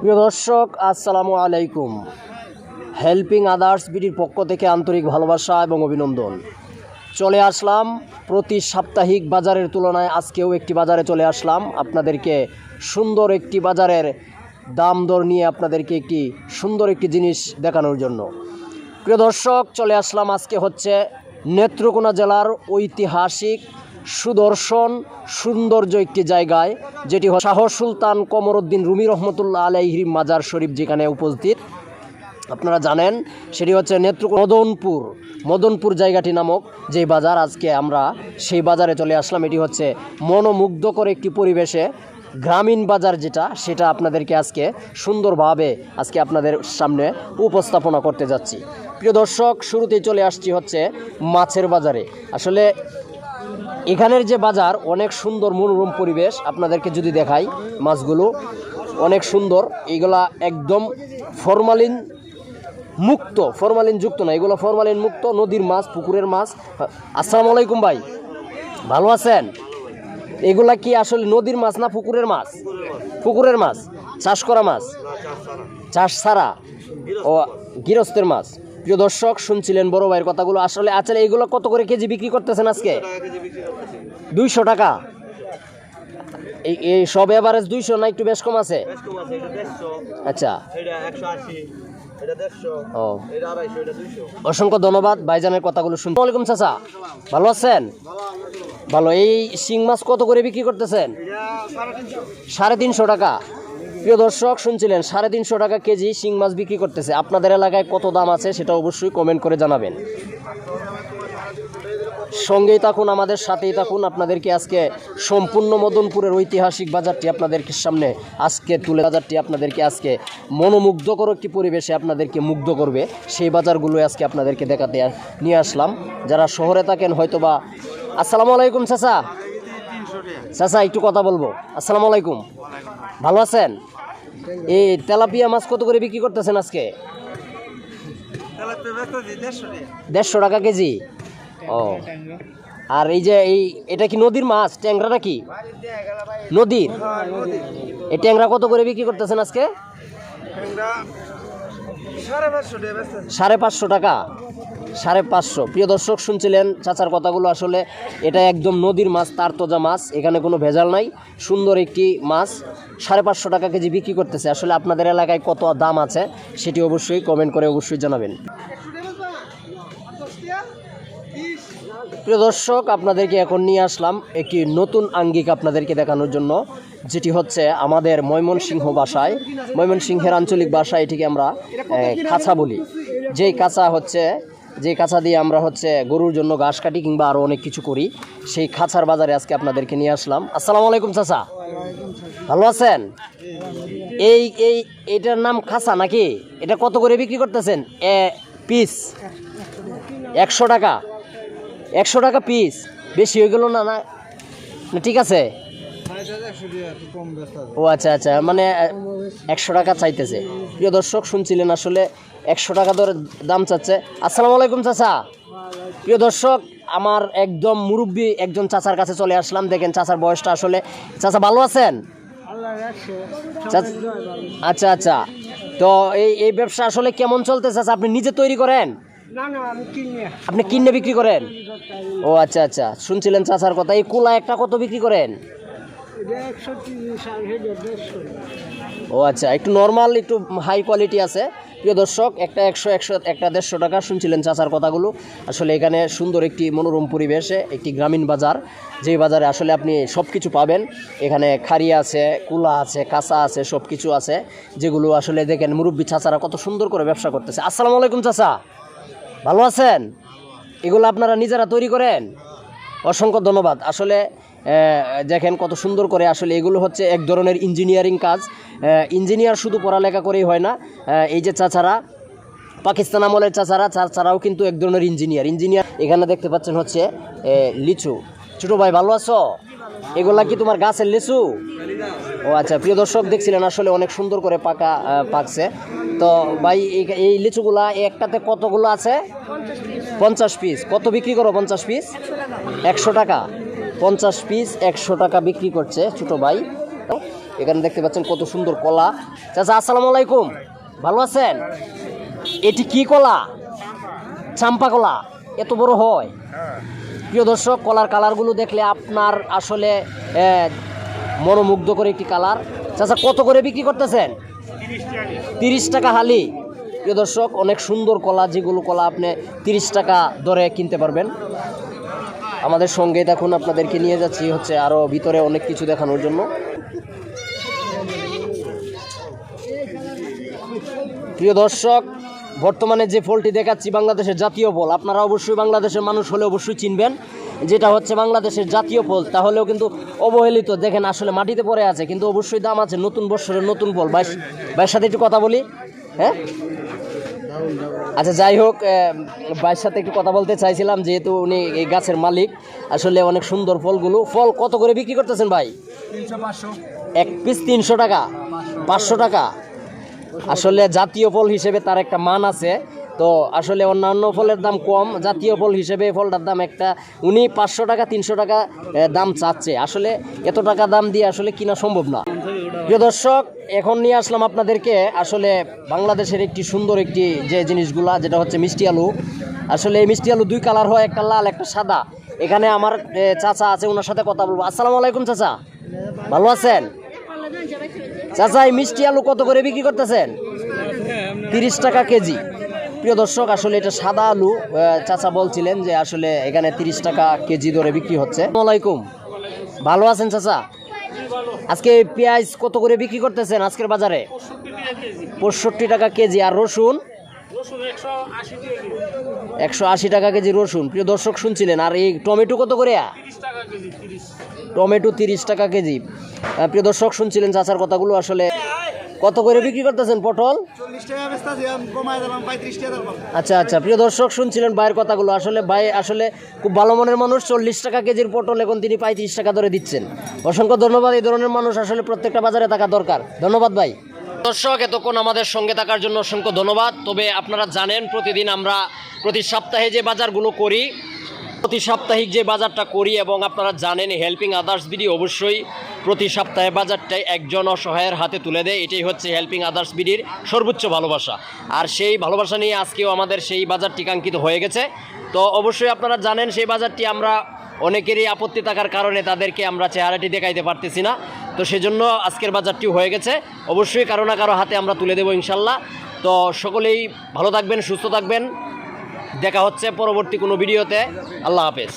প্রিয় দর্শক, আসসালামু আলাইকুম। হেল্পিং আদার্স বিডির পক্ষ থেকে আন্তরিক ভালোবাসা এবং অভিনন্দন। চলে আসলাম প্রতি সাপ্তাহিক বাজারের তুলনায় আজকেও একটি বাজারে চলে আসলাম। আপনাদেরকে সুন্দর একটি বাজারের দাম দর নিয়ে আপনাদেরকে একটি সুন্দর একটি জিনিস দেখানোর জন্য। প্রিয় দর্শক, চলে আসলাম আজকে হচ্ছে নেত্রকোনা জেলার ঐতিহাসিক সুদর্শন সৌন্দর্য একটি জায়গায়, যেটি শাহ সুলতান কমরউদ্দিন রুমি রহমতুল্লাহ আলাইহির মাজার শরীফ, যেখানে উপস্থিত। আপনারা জানেন, সেটি হচ্ছে নেত্র মদনপুর মদনপুর জায়গাটি নামক যে বাজার। আজকে আমরা সেই বাজারে চলে আসলাম। এটি হচ্ছে মনোমুগ্ধকর একটি পরিবেশে গ্রামীণ বাজার যেটা, সেটা আপনাদেরকে আজকে সুন্দরভাবে আজকে আপনাদের সামনে উপস্থাপনা করতে যাচ্ছি। প্রিয় দর্শক, শুরুতেই চলে আসছি হচ্ছে মাছের বাজারে। আসলে এখানের যে বাজার, অনেক সুন্দর মনোরম পরিবেশ আপনাদেরকে যদি দেখাই মাছগুলো, অনেক সুন্দর। এইগুলা একদম ফরমালিন মুক্ত, ফরমালিন যুক্ত না, এগুলো ফরমালিন মুক্ত, নদীর মাছ, পুকুরের মাছ। আসসালামু আলাইকুম ভাই, ভালো আছেন? এগুলা কি আসলে নদীর মাছ না পুকুরের মাছ? পুকুরের মাছ, চাষ করা মাছ? চাষ ছাড়া? ও, গৃহস্থের মাছ। প্রিয় দর্শক, শুনছিলেন বড় ভাইয়ের কথাগুলো। আসলে আসলে এগুলো কত করে কেজি বিক্রি করতেছেন আজকে? দুইশো টাকা। এই এই সব এভারেজ দুইশো না একটু বেশ কম আছে? আচ্ছা। ও। অসংখ্য ধন্যবাদ ভাইজানের কথাগুলো শুনতে ওয়ালাইকুম চাচা। ভালো আছেন? ভালো। এই শিং মাছ কত করে বিক্রি করতেছেন? সাড়ে তিনশো টাকা। প্রিয় দর্শক শুনছিলেন সাড়ে তিনশো টাকা কেজি শিং মাছ বিক্রি করতেছে। আপনাদের এলাকায় কত দাম আছে সেটা অবশ্যই কমেন্ট করে জানাবেন। সঙ্গেই থাকুন আমাদের সাথেই থাকুন। আপনাদেরকে আজকে সম্পূর্ণ মদনপুরের ঐতিহাসিক বাজারটি আপনাদেরকে সামনে আজকে তুলে বাজারটি আপনাদেরকে আজকে মনোমুগ্ধকর একটি পরিবেশে আপনাদেরকে মুগ্ধ করবে। সেই বাজারগুলো আজকে আপনাদেরকে দেখাতে নিয়ে আসলাম। যারা শহরে থাকেন হয়তোবা আসসালামু আলাইকুম চাচা। চাচা একটু কথা বলব। আসসালামু আলাইকুম। ভালো আছেন? এই তেলাপিয়া মাছ কত করে বিক্রি করতেছেন আজকে? দেড়শো টাকা কেজি। ও। আর এই যে এই এটা কি নদীর মাছ ট্যাংরা নাকি? নদীর? এই ট্যাংরা কত করে বিক্রি করতেছেন আজকে? সাড়ে পাঁচশো টাকা? সাড়ে পাঁচশো। প্রিয় দর্শক শুনছিলেন চাচার কথাগুলো আসলে এটা একদম নদীর মাছ তার তোজা মাছ এখানে কোনো ভেজাল নাই সুন্দর একটি মাছ। সাড়ে পাঁচশো টাকা কেজি বিক্রি করতেছে। আসলে আপনাদের এলাকায় কত দাম আছে সেটি অবশ্যই কমেন্ট করে অবশ্যই জানাবেন। প্রিয় দর্শক, আপনাদেরকে এখন নিয়ে আসলাম একটি নতুন আঙ্গিক আপনাদেরকে দেখানোর জন্য, যেটি হচ্ছে আমাদের ময়মনসিংহ ভাষায় ময়মনসিংহের আঞ্চলিক ভাষায় এটিকে আমরা কাঁচা বলি। যেই কাঁচা হচ্ছে যে কাঁচা দিয়ে আমরা হচ্ছে গরুর জন্য ঘাস কাটি কিংবা আরও অনেক কিছু করি, সেই খাঁচার বাজারে আজকে আপনাদেরকে নিয়ে আসলাম। আসসালামু আলাইকুম, চাচা। ভালো আছেন? এই এই, এটার নাম খাঁচা নাকি? এটা কত করে বিক্রি করতেছেন? A, piece? একশো টাকা। একশো টাকা পিস বেশি হয়ে গেল না না? ঠিক আছে? ও আচ্ছা আচ্ছা মানে একশো টাকা চাইতেছে। প্রিয় দর্শক, শুনছিলেন আসলে একশো টাকা ধরে দাম চাচ্ছে। আসসালামু আলাইকুম, চাচা। প্রিয় দর্শক, আমার একদম মুরব্বী একজন চাচার কাছে চলে আসলাম। দেখেন, চাচার বয়সটা আসলে, চাচা ভালো আছেন? আচ্ছা আচ্ছা। তো এই এই ব্যবসা আসলে কেমন চলতেছে আপনি নিজে তৈরি করেন? আপনি কিনে বিক্রি করেন? ও আচ্ছা আচ্ছা। শুনছিলেন চাচার কথা। এই কুলা একটা কত বিক্রি করেন? ও আচ্ছা। একটু নর্মাল একটু হাই কোয়ালিটি আছে। প্রিয় দর্শক একটা একশো একশো একটা দেড়শো টাকা শুনছিলেন চাচার কথাগুলো। আসলে এখানে সুন্দর একটি মনোরম পরিবেশে একটি গ্রামীণ বাজার। যেই বাজারে আসলে আপনি সব কিছু পাবেন। এখানে খাড়ি আছে কুলা আছে কাঁচা আছে সব কিছু আছে। যেগুলো আসলে দেখেন মুরব্বী চাচারা কত সুন্দর করে ব্যবসা করতেছে। আসসালামু আলাইকুম চাচা। ভালো আছেন? এগুলো আপনারা নিজেরা তৈরি করেন? অসংখ্য ধন্যবাদ। আসলে দেখেন কত সুন্দর করে আসলে এগুলো হচ্ছে এক ধরনের ইঞ্জিনিয়ারিং কাজ। ইঞ্জিনিয়ার শুধু পড়ালেখা করেই হয় না এই যে চাচারা, পাকিস্তান আমলের চাচারা চাচারাও কিন্তু এক ধরনের ইঞ্জিনিয়ার। ইঞ্জিনিয়ার এখানে দেখতে পাচ্ছেন হচ্ছে লিচু। ছোটো ভাই, ভালো আছো? এগুলা কি তোমার গাছের লিচু? ও আচ্ছা প্রিয় দর্শক, দেখছিলেন আসলে অনেক সুন্দর করে পাকা পাকছে। তো ভাই, এই- লিচুগুলা একটাতে কতগুলো আছে? পঞ্চাশ পিস কত বিক্রি করো পঞ্চাশ পিস একশো টাকা। পঞ্চাশ পিস একশো টাকা বিক্রি করছে ছোটো ভাই। এখানে দেখতে পাচ্ছেন কত সুন্দর কলা। চাচা, আসসালামু আলাইকুম। ভালো আছেন? এটি কি কলা? চাম্পা কলা। এত বড় হয়। প্রিয় দর্শক, কলার কালারগুলো দেখলে আপনার আসলে মনোমুগ্ধ করে একটি কালার। চাচা, কত করে বিক্রি করতেছেন? তিরিশ টাকা হালি। প্রিয় দর্শক, অনেক সুন্দর কলা, যেগুলো কলা আপনি তিরিশ টাকা দরে কিনতে পারবেন। আমাদের সঙ্গে দেখুন, আপনাদেরকে নিয়ে যাচ্ছি হচ্ছে আরও ভিতরে অনেক কিছু দেখানোর জন্য। প্রিয় দর্শক, বর্তমানে যে ফলটি দেখাচ্ছি, বাংলাদেশের জাতীয় ফল। আপনারা অবশ্যই বাংলাদেশের মানুষ হলে অবশ্যই চিনবেন। যেটা হচ্ছে বাংলাদেশের জাতীয় ফল, তাহলেও কিন্তু অবহেলিত। দেখেন আসলে মাটিতে পড়ে আছে, কিন্তু অবশ্যই দাম আছে নতুন বছরের নতুন ফল। ভাই, ভাইয়ের সাথে একটু কথা বলি হ্যাঁ? আচ্ছা যাই হোক ভাইয়ের সাথে একটু কথা বলতে চাইছিলাম, যেহেতু উনি এই গাছের মালিক। আসলে অনেক সুন্দর ফলগুলো। ফল কত করে বিক্রি করতেছেন ভাই? এক পিস তিনশো টাকা, পাঁচশো টাকা। আসলে জাতীয় ফল হিসেবে তার একটা মান আছে। তো আসলে অন্যান্য ফলের দাম কম। জাতীয় ফল হিসেবে ফলটার দাম একটা, উনি পাঁচশো টাকা, তিনশো টাকা দাম চাচ্ছে। আসলে এত টাকা দাম দিয়ে আসলে কিনা সম্ভব না। প্রিয় দর্শক, এখন নিয়ে আসলাম আপনাদেরকে আসলে বাংলাদেশের একটি সুন্দর একটি যে জিনিসগুলা, যেটা হচ্ছে মিষ্টি আলু। আসলে এই মিষ্টি আলু দুই কালার হয়, একটা লাল, একটা সাদা। এখানে আমার চাচা আছে ওনার সাথে কথা বলব। আসসালামু আলাইকুম, চাচা। ভালো আছেন? চাচা, এই মিষ্টি আলু কত করে বিক্রি করতেছেন? তিরিশ টাকা কেজি। প্রিয় দর্শক, আসলে এটা সাদা আলু। চাচা বলছিলেন যে আসলে এখানে তিরিশ টাকা কেজি ধরে বিক্রি হচ্ছে। আলাইকুম। ভালো আছেন চাচা? আজকে পেঁয়াজ কত করে বিক্রি করতেছেন আজকের বাজারে? পঁয়ষট্টি টাকা কেজি। আর রসুন? একশো আশি টাকা কেজি রসুন। প্রিয় দর্শক, শুনছিলেন? আর এই টমেটো কত করে? টমেটো তিরিশ টাকা কেজি। প্রিয় দর্শক, শুনছিলেন চাচার কথাগুলো? আসলে কত করে বিক্রি করতেছেন পটল? চল্লিশ টাকা ব্যস্ত আছে কমাই দিলাম পঁয়ত্রিশ টাকা দিলাম আচ্ছা আচ্ছা। প্রিয় দর্শক শুনছিলেন ভাইয়ের কথাগুলো। আসলে ভাই আসলে খুব ভালো মনের মানুষ চল্লিশ টাকা কেজির পটল এখন তিনি পঁয়ত্রিশ টাকা ধরে দিচ্ছেন। অসংখ্য ধন্যবাদ এই ধরনের মানুষ আসলে প্রত্যেকটা বাজারে থাকা দরকার। ধন্যবাদ ভাই। দর্শক এতক্ষণ আমাদের সঙ্গে থাকার জন্য অসংখ্য ধন্যবাদ। তবে আপনারা জানেন প্রতিদিন আমরা প্রতি সপ্তাহে যে বাজারগুলো করি প্রতি সাপ্তাহিক যে বাজারটা করি এবং আপনারা জানেন হেল্পিং আদার্স বিডি অবশ্যই প্রতি সপ্তাহে বাজারটাই একজন অসহায়ের হাতে তুলে দেয়। এটাই হচ্ছে হেল্পিং আদার্স বিডির সর্বোচ্চ ভালোবাসা। আর সেই ভালোবাসা নিয়ে আজকেও আমাদের সেই বাজারটি কাঙ্ক্ষিত হয়ে গেছে। তো অবশ্যই আপনারা জানেন, সেই বাজারটি আমরা অনেকেরই আপত্তি থাকার কারণে তাদেরকে আমরা চেহারাটি দেখাইতে পারতেছি না। তো সেজন্য আজকের বাজারটি হয়ে গেছে। অবশ্যই কারও না কারও হাতে আমরা তুলে দেবো ইনশাল্লাহ। তো সকলেই ভালো থাকবেন, সুস্থ থাকবেন। দেখা হচ্ছে পরবর্তী কোনো ভিডিওতে। আল্লাহ হাফেজ।